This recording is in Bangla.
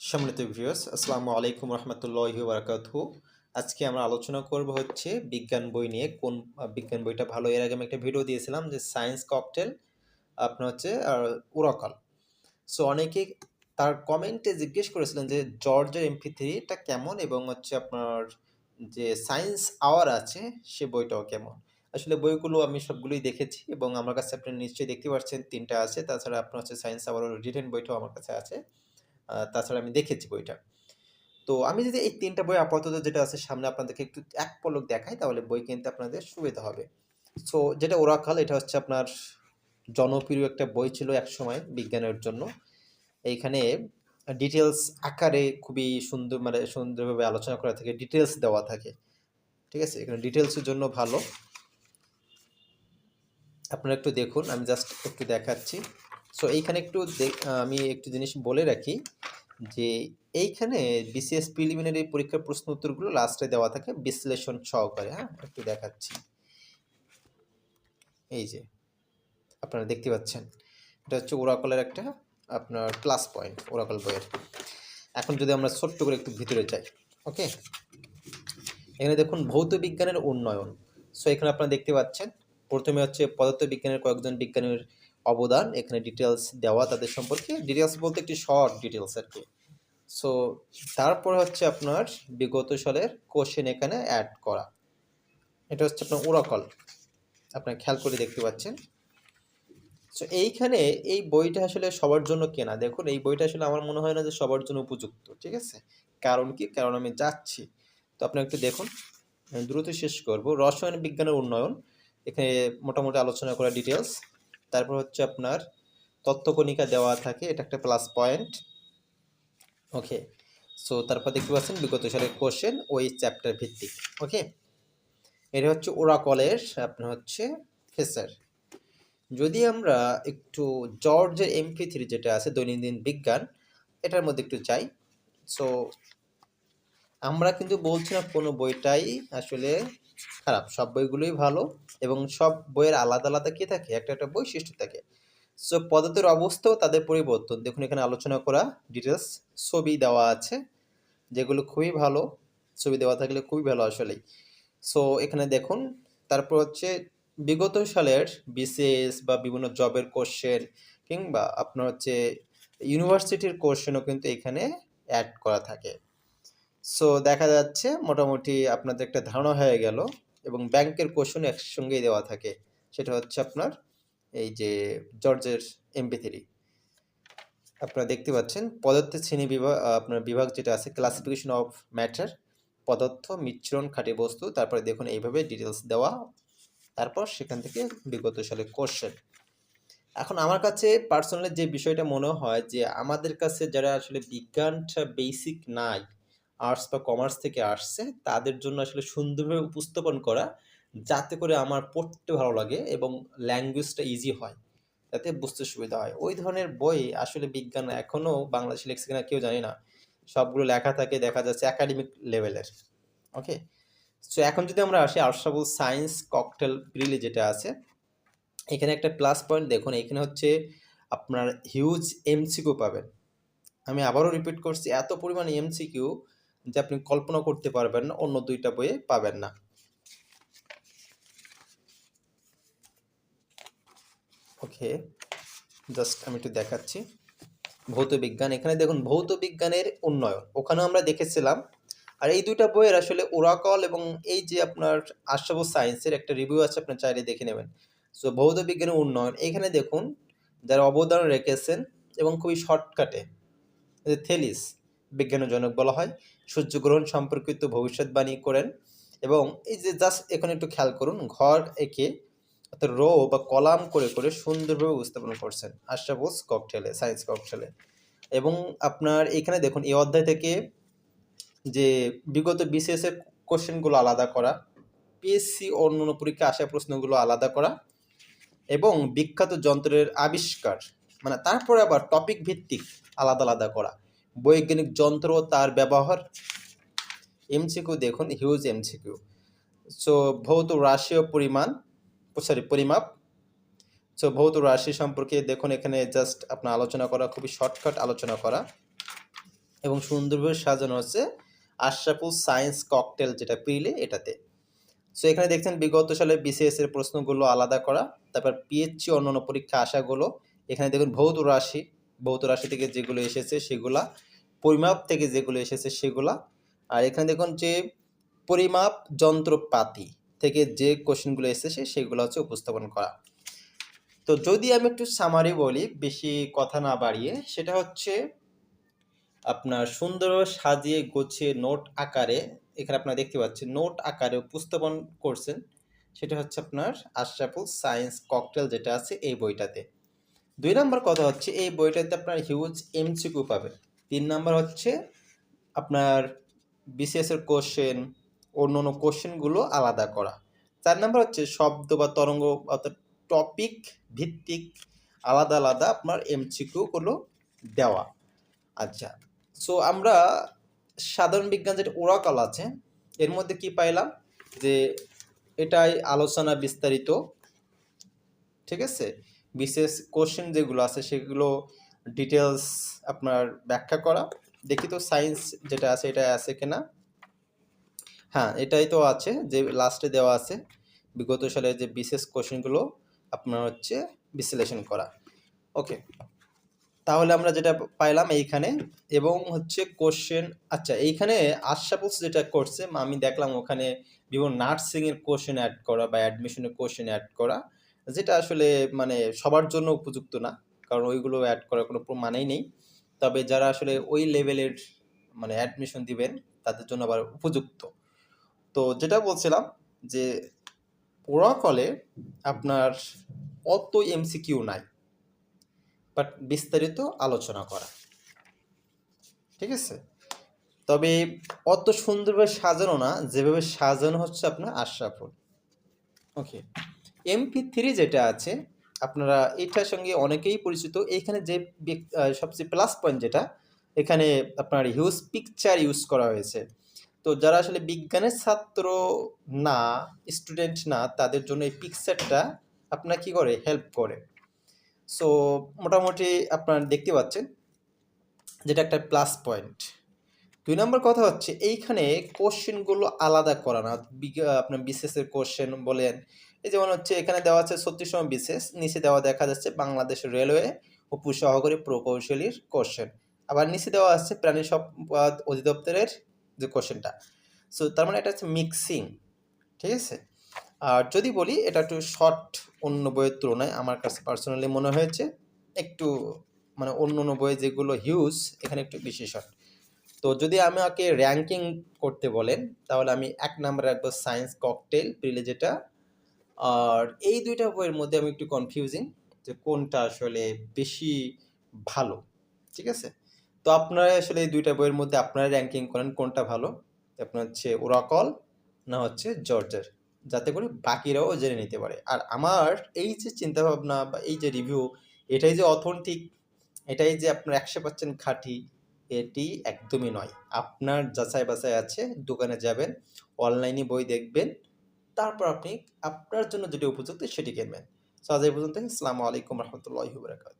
সম্মানিত ভিউয়ার্স আসসালামু আলাইকুম রহমতুল্লাহি বারাকাতুহু আজকে আমরা আলোচনা করব হচ্ছে বিজ্ঞান বই নিয়ে, কোন বিজ্ঞান বইটা ভালো। এর আগে আমি একটা ভিডিও দিয়েছিলাম যে সায়েন্স ককটেল আপনার হচ্ছে উরাকাল। সো অনেকে তার কমেন্টে জিজ্ঞেস করেছিলেন যে জর্জের এমপি থ্রিটা কেমন এবং হচ্ছে আপনার যে সায়েন্স আওয়ার আছে, সে বইটাও কেমন। আসলে বইগুলো আমি সবগুলোই দেখেছি এবং আমার কাছে আপনি নিশ্চয়ই দেখতে পাচ্ছেন তিনটা আছে। তাছাড়া আপনার হচ্ছে সায়েন্স আওয়ার রিটেন বইটাও আমার কাছে আছে। তাছাড়া আমি দেখেছি বইটা। তো আমি যদি এই তিনটা বই আপাতত যেটা আছে সামনে আপনাদেরকে একটু এক পলক দেখাই, তাহলে বই কিনতে আপনাদের সুবিধা হবে। সো যেটা ওরাকাল, এটা হচ্ছে আপনার জনপ্রিয় একটা বই ছিল একসময় বিজ্ঞানের জন্য। এইখানে ডিটেলস আকারে খুবই সুন্দর মানে সুন্দরভাবে আলোচনা করা থাকে ডিটেলস দেওয়া থাকে। ঠিক আছে? এখানে ডিটেলসের জন্য ভালো। আপনারা একটু দেখুন, আমি জাস্ট একটু দেখাচ্ছি। সো এইখানে একটু আমি একটু জিনিস বলে রাখি যে, এইখানে বিসিএস প্রিলিমিনারি পরীক্ষার প্রশ্ন উত্তরগুলো লাস্টে দেওয়া থাকে, বিশ্লেষণ সহকারে হ্যাঁ? একটু দেখাচ্ছি। এই যে, আপনারা দেখতে পাচ্ছেন। এটা হচ্ছে ওরাকলের একটা, আপনার ক্লাস পয়েন্ট ওরাকল বইয়ের। এখন যদি আমরা ছোট্ট করে একটু ভিতরে যাই ওকে এখানে দেখুন, ভৌত বিজ্ঞানের উন্নয়ন। সো এখানে আপনারা দেখতে পাচ্ছেন, প্রথমে হচ্ছে পদার্থবিজ্ঞানের কয়েকজন বিজ্ঞানীর অবদান, এখানে ডিটেলস দেওয়া তাদের সম্পর্কে। ডিটেলস বলতে একটি শর্ট ডিটেলস আর কি। সো তারপর হচ্ছে আপনার বিগত সালের কোশ্চেন এখানে অ্যাড করা। এটা হচ্ছে আপনার ওরাকল আপনার খেয়াল করে দেখতে পাচ্ছেন। সো এইখানে এই বইটা আসলে সবার জন্য কেনা। দেখুন, এই বইটা আসলে আমার মনে হয় না যে সবার জন্য উপযুক্ত, ঠিক আছে? কারণ কি? কারণ আমি যাচ্ছি। তো আপনি একটু দেখুন। দ্রুত শেষ করব। রসায়ন বিজ্ঞানের উন্নয়ন। এখানে মোটামুটি আলোচনা করা ডিটেলস তারপর হচ্ছে আপনার তত্ত্বকণিকা দেওয়া থাকে, এটা একটা প্লাস পয়েন্ট ওকে সো তারপর দেখতে পাচ্ছেন বিগত সালের কোশ্চেন ওই চ্যাপ্টার ভিত্তিক। ওকে এটা হচ্ছে ওরা ওরাকলের, আপনার হচ্ছে ফেসার। যদি আমরা একটু জর্জের এমপি থ্রি যেটা আছে, দৈনন্দিন বিজ্ঞান, এটার মধ্যে একটু চাই সো আমরা কিন্তু বলছি না কোনো বইটাই আসলে খারাপ। সব বইগুলোই ভালো এবং সব বইয়ের আলাদা আলাদা কি থাকে? একটা একটা বৈশিষ্ট্য থাকে। সো পদার্থের অবস্থাও তাদের পরিবর্তন। দেখুন, এখানে আলোচনা করা ডিটেলস ছবি দেওয়া আছে, যেগুলো খুবই ভালো। ছবি দেওয়া থাকলে খুবই ভালো আসলেই। সো এখানে দেখুন, তারপর হচ্ছে বিগত সালের বিসিএস বা বিভিন্ন জবের কোশ্চেন কিংবা আপনার হচ্ছে ইউনিভার্সিটির কোশ্চেনও কিন্তু এখানে অ্যাড করা থাকে। সো দেখা যাচ্ছে মোটামুটি আপনাদের একটা ধারণা হয়ে গেল এবং ব্যাংকের কোশ্চেন একসঙ্গেই দেওয়া থাকে। সেটা হচ্ছে আপনার এই যে জর্জের এমপি থ্রি। আপনারা দেখতে পাচ্ছেন পদার্থের শ্রেণি বিভাগ আপনার বিভাগ যেটা আছে ক্লাসিফিকেশন অফ ম্যাটার পদার্থ, মিশ্রণ, খাঁটি বস্তু, তারপরে দেখুন এইভাবে ডিটেলস দেওয়া, তারপর সেখান থেকে বিগত সালে কোশ্চেন এখন আমার কাছে পার্সোনালি যে বিষয়টা মনে হয় যে আমাদের কাছে যারা আসলে বিজ্ঞানটা বেসিক নাই আর্টস বা কমার্স থেকে আসছে, তাদের জন্য আসলে সুন্দরভাবে উপস্থাপন করা, যাতে করে আমার পড়তে ভালো লাগে এবং ল্যাঙ্গুয়েজটা ইজি হয় যাতে বুঝতে সুবিধা হয়। ওই ধরনের বই আসলে বিজ্ঞান এখনও বাংলাদেশে লেখছে কিনা কেউ জানি না। সবগুলো লেখা থাকে, দেখা যাচ্ছে একাডেমিক লেভেলের ওকে সো এখন যদি আমরা আসি আর্টসাবল সায়েন্স ককটেল প্রিলি যেটা আছে, এখানে একটা প্লাস পয়েন্ট দেখুন, এখানে হচ্ছে আপনার হিউজ এমসিকিউ পাবেন। আমি আবারও রিপিট করছি, এত পরিমাণ এমসিকিউ যে আপনি কল্পনা করতে পারবেন না, অন্য দুইটা বইয়ে পাবেন না। ওকে, জাস্ট আমি একটু দেখাচ্ছি। ভৌত বিজ্ঞান, এখানে দেখুন ভৌত বিজ্ঞানের উন্নয়ন, ওখানেও আমরা দেখেছিলাম। আর এই দুইটা বইয়ের আসলে ওরাকল এবং এই যে আপনার আশাবু সায়েন্সের একটা রিভিউ আছে আপনার চাইলে দেখে নেবেন। সো ভৌত বিজ্ঞানের উন্নয়ন, এখানে দেখুন যারা অবদান রেখেছেন এবং খুবই শর্টকাটে থেলিস বিজ্ঞানের জনক বলা হয় সূর্যগ্রহণ সম্পর্কিত ভবিষ্যৎবাণী করেন। এবং এই যে জাস্ট এখানে একটু খেয়াল করুন, ঘর এঁকে অর্থাৎ রো বা কলাম করে করে সুন্দরভাবে উপস্থাপন করছেন। আশরাফুস ককটেলে সায়েন্স ককটেলে এবং আপনার এখানে দেখুন, এই অধ্যায় থেকে যে বিগত এর কোশ্চেনগুলো আলাদা করা পিএসসি অন্যান্য পরীক্ষা আসা প্রশ্নগুলো আলাদা করা, এবং বিখ্যাত যন্ত্রের আবিষ্কার মানে তারপরে আবার টপিক ভিত্তিক আলাদা আলাদা করা। বৈজ্ঞানিক যন্ত্র তার ব্যবহার। এমসিকিউ দেখুন হিউজ এমসিকিউ সো ভৌত রাশি ও পরিমাণ সরি পরিমাপ। সো ভৌত রাশি সম্পর্কে দেখুন, এখানে জাস্ট আপনার আলোচনা করা, খুবই শর্টকাট আলোচনা করা। এবং সুন্দরভাবে সাজানো হচ্ছে আশরাফুল সায়েন্স ককটেল যেটা পিলে এটাতে। সো এখানে দেখছেন, বিগত সালে বিসিএস এর প্রশ্নগুলো আলাদা করা, তারপর পিএইচসি অন্যান্য পরীক্ষা আসাগুলো এখানে দেখুন, ভৌত রাশি ভৌত রাশি থেকে যেগুলো এসেছে, সেগুলা পরিমাপ থেকে যেগুলো এসেছে সেগুলা। আর এখানে দেখুন যে পরিমাপ যন্ত্রপাতি থেকে যে কোশ্চেনগুলো এসেছে সেগুলো হচ্ছে উপস্থাপন করা। তো যদি আমি একটু সামারি বলি, বেশি কথা না বাড়িয়ে, সেটা হচ্ছে আপনার সুন্দর সাজিয়ে গোছিয়ে নোট আকারে, এখানে আপনারা দেখতে পাচ্ছেন নোট আকারে উপস্থাপন করছেন, সেটা হচ্ছে আপনার আশরাফুল সায়েন্স ককটেল যেটা আছে এই বইটাতে। দুই নম্বর কথা হচ্ছে এই বইটাতে আপনার হিউজ এমসিকিউ পাবেন। তিন নম্বর হচ্ছে আপনার বিসিএস এর কোশ্চেন অন্য অন্য কোশ্চেনগুলো আলাদা করা। চার নম্বর হচ্ছে শব্দ বা তরঙ্গ অর্থাৎ টপিক ভিত্তিক আলাদা আলাদা আপনার এমসিকিউগুলো দেওয়া। আচ্ছা সো আমরা সাধারণ বিজ্ঞান যেটা ওরাকাল আছে, এর মধ্যে কি পাইলাম? যে এটাই আলোচনা বিস্তারিত, ঠিক আছে? বিশেষ কোশ্চেন যেগুলো আছে সেগুলো ডিটেলস আপনার ব্যাখ্যা করা। দেখি তো সায়েন্স যেটা আছে, এটা আছে কিনা। হ্যাঁ এটাই তো আছে যে লাস্টে দেওয়া আছে। বিগত সালের যে বিশেষ কোশ্চেনগুলো আপনার হচ্ছে বিশ্লেষণ করা। ওকে তাহলে আমরা যেটা পাইলাম এইখানে এবং হচ্ছে কোশ্চেন আচ্ছা এইখানে আশাপুস যেটা করছে, আমি দেখলাম ওখানে বিভিন্ন নার্সিংয়ের কোশ্চেন অ্যাড করা বা অ্যাডমিশনের কোশ্চেন অ্যাড করা, যেটা আসলে মানে সবার জন্য উপযুক্ত না। কারণ ওইগুলো অ্যাড করার কোনো মানেই নেই। তবে যারা আসলে ওই লেভেলের মানে অ্যাডমিশন দিবেন, তাদের জন্য আবার উপযুক্ত। তো যেটা বলছিলাম যে ওরাকলে আপনার অত এমসিকিউ নাই। বাট বিস্তারিত আলোচনা করা। ঠিক আছে? তবে অত সুন্দরভাবে সাজানো না, যেভাবে সাজানো হচ্ছে আপনার আশরাফুল। ওকে এমপি থ্রি যেটা আছে আপনারা এটার সঙ্গে অনেকেই পরিচিত। এইখানে যে সবচেয়ে প্লাস পয়েন্ট যেটা, এখানে আপনার হিউজ পিকচার ইউজ করা হয়েছে। তো যারা আসলে বিজ্ঞানের ছাত্র না স্টুডেন্ট না, তাদের জন্য এই পিকচারটা আপনার কি করে? হেল্প করে। সো মোটামুটি আপনার দেখতে পাচ্ছেন, যেটা একটা প্লাস পয়েন্ট দুই নম্বর কথা হচ্ছে, এইখানে কোশ্চেনগুলো আলাদা করা না। আপনার বিশেষের কোশ্চেন বলেন এই যেমন হচ্ছে এখানে দেওয়া আছে ছত্রিশতম বিশেষ, নিচে দেওয়া দেখা যাচ্ছে বাংলাদেশ রেলওয়ে উপসহকারী প্রকৌশলীর কোশ্চেন আবার নিচে দেওয়া আছে প্রাণী সম্পদ অধিদপ্তরের যে কোশ্চেনটা সো তার মানে এটা হচ্ছে মিক্সিং ঠিক আছে? আর যদি বলি, এটা একটু শর্ট অন্য বইয়ের তুলনায় আমার কাছে পার্সোনালি মনে হয়েছে, একটু মানে অন্য অন্য বই যেগুলো হিউজ এখানে একটু বেশি শর্ট তো যদি আমাকে র্যাঙ্কিং করতে বলেন, তাহলে আমি এক নাম্বার রাখব সায়েন্স ককটেল প্রিলে যেটা আর এই দুইটা বইয়ের মধ্যে আমি একটু কনফিউজিং যে কোনটা আসলে বেশি ভালো, ঠিক আছে? তো আপনারা আসলে এই দুইটা বইয়ের মধ্যে আপনারা র্যাঙ্কিং করেন কোনটা ভালো। আপনার হচ্ছে ওরাকল, না হচ্ছে জর্জার, যাতে করে বাকিরাও জেনে নিতে পারে। আর আমার এই যে চিন্তাভাবনা বা এই যে রিভিউ এটাই যে অথেন্টিক এটাই যে আপনার একশো পার্সেন্ট খাঁটি, এটি একদমই নয়। আপনার যাচাই বাছাই আছে, দোকানে যাবেন অনলাইনে বই দেখবেন তারপর আপনি আপনার জন্য যেটি উপযুক্ত সেটি কিনবেন। সো আজ এই পর্যন্ত আসসালামু আলাইকুম রহমতুল্লাহ বরাকাত